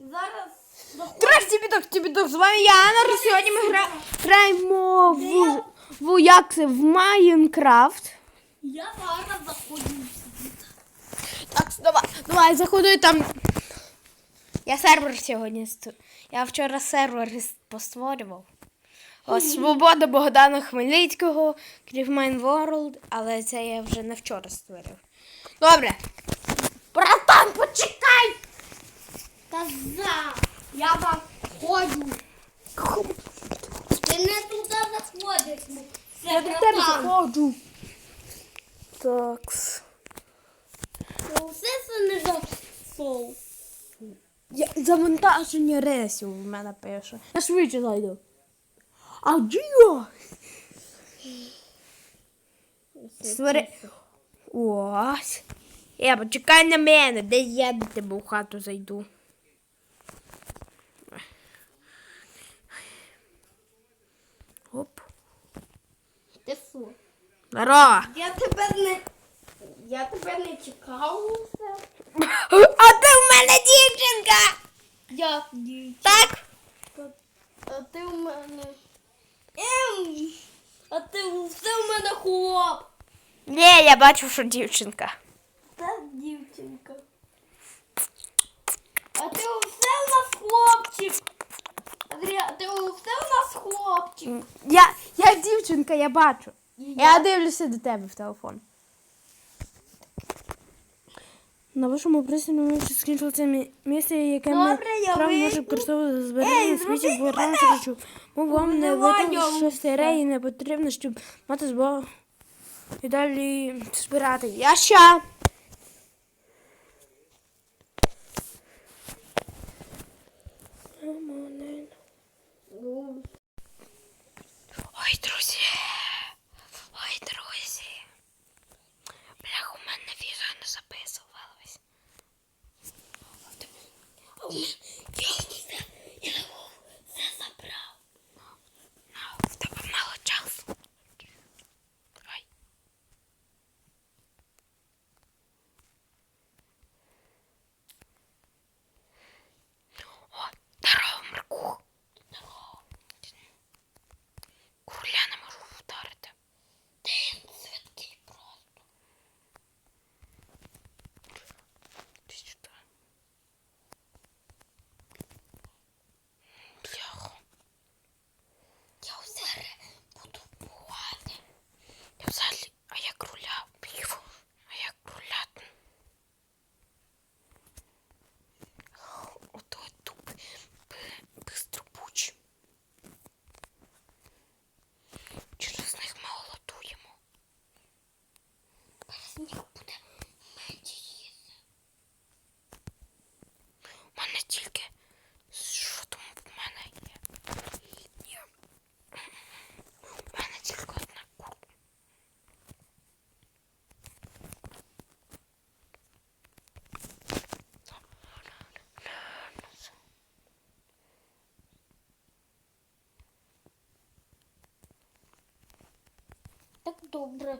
Зараз заходимо. Здрасте, бідок, тібідок, з вами я, Анна. Сьогодні ми гра... граємо в, в, як це, в Майнкрафт. Я зараз заходжу. Так, давай, давай, заходи там. Я сервер сьогодні. Я вчора сервер постворював. Ось Свобода Богдана Хмельницького, Крівмайн World, але це я вже не вчора створив. Добре. Братан, почекай! Я заходжу. Ти не туди заходиш. бо Я до тебе заходжу. Так. Ну, Все це не зайшов. Я, завантаження ресів в мене пише. Я швидше зайду. А я? Створи. Ось. Я почекай на мене, де я до тебе в хату зайду. Оп. Ти що? Здорово. Я тебе не... Я тебе не чекав. А ти в мене дівчинка! Я дівчина. Так? А ти в мене... Ем! А ти все в мене хлоп. Ні, я бачу, що дівчинка. Та дівчинка. А ти все у нас хлопчик. Андрія, ти все у нас хлопчик. Я, я дівчинка, я бачу. Я дивлюся до тебе в телефон. На вашому пристрої вже скінчили це місце, яке ми Добре, я справді використовувати за збереження Ей, світів зробіть бо мене! раніше Ми вам не Вбиваю видали, що старе і не потрібно, щоб мати збо і далі збирати. Я ща. добре.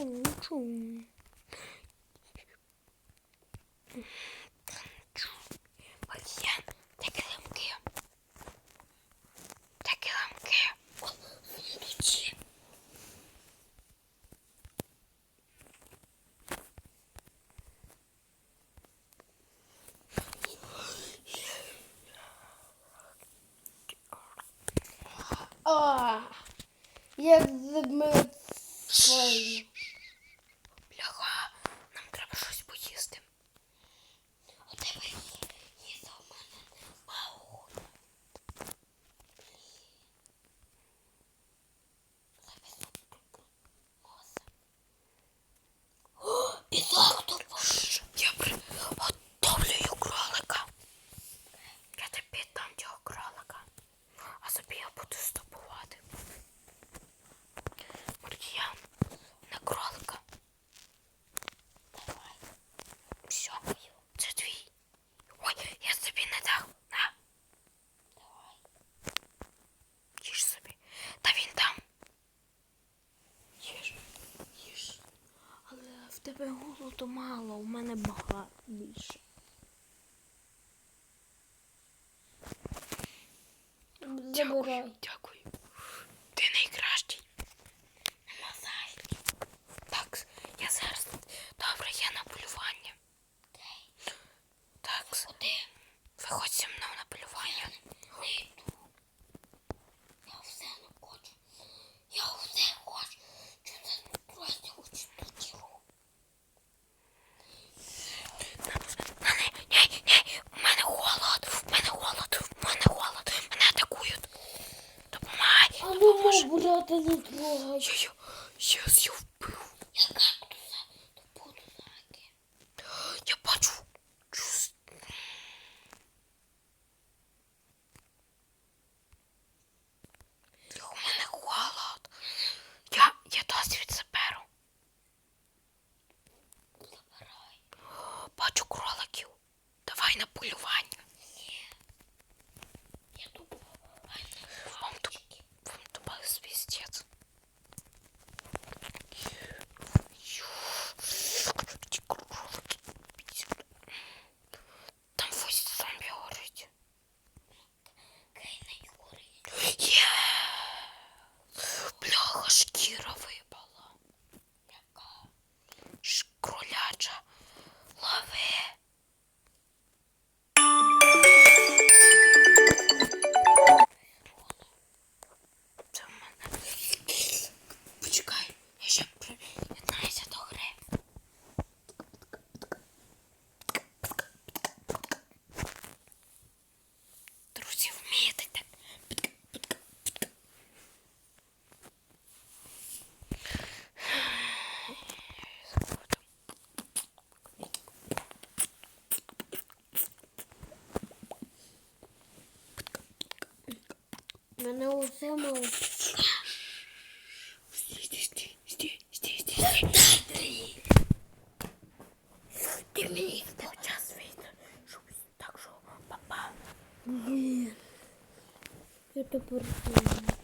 Çoğum çoğum. Bakayım. Takalım kıyım. Takalım kıyım. Hiç. Ah, yes, the moon. тебе голоду мало, у мене багато більше. Дякую, дякую. она уже молчит. Ты мне сейчас видно, так же попал. Это просто.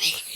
next.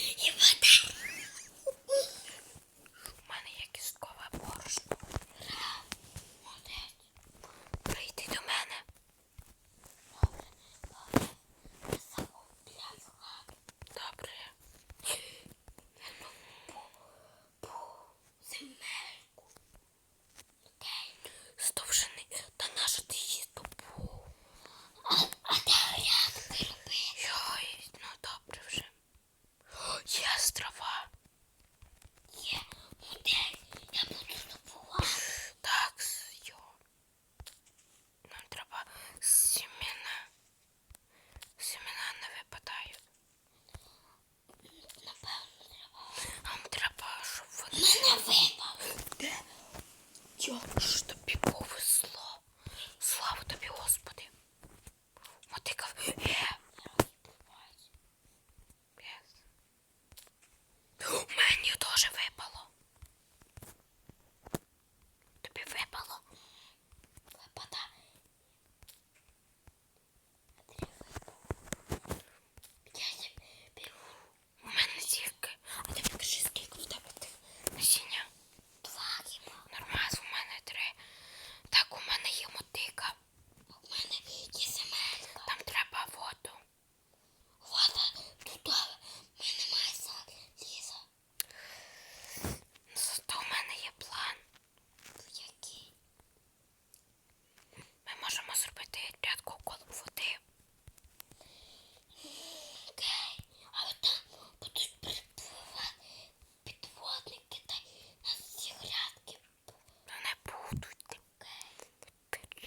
てか。